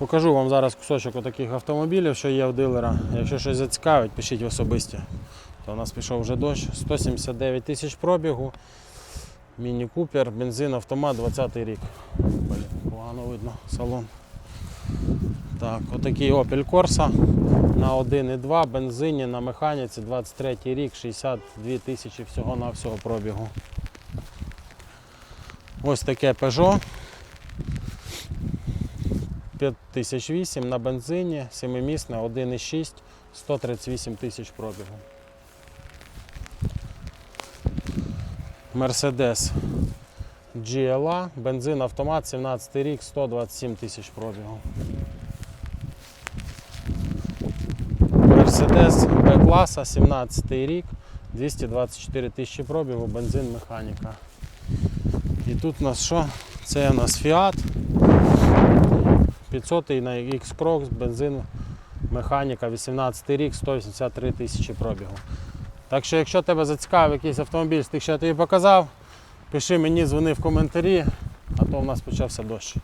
Покажу вам зараз кусочок отаких автомобілів, що є в дилера. Якщо щось зацікавить, пишіть особисті. То у нас пішов вже дощ. 179 тисяч пробігу. Міні Купер, бензин, автомат, 20 рік. Блін, погано видно салон. Так, отакий Opel Corsa на 1,2 бензині на механіці 23 рік, 62 тисячі всього на всього пробігу. Ось таке Peugeot 5008 на бензині, 7-місне, 1,6, 138 тисяч пробігу. Mercedes GLA, бензин автомат, 17 рік, 127 тисяч пробігу. Mercedes B-класа, 17 рік, 224 тисячі пробігу, бензин механіка. І тут у нас що? Це у нас Fiat 500 на X-Prox, бензин механіка, 18 рік, 183 тисячі пробігу. Так що, якщо тебе зацікавив якийсь автомобіль з тих, що я тобі показав, пиши мені, дзвони в коментарі, а то в нас почався дощ.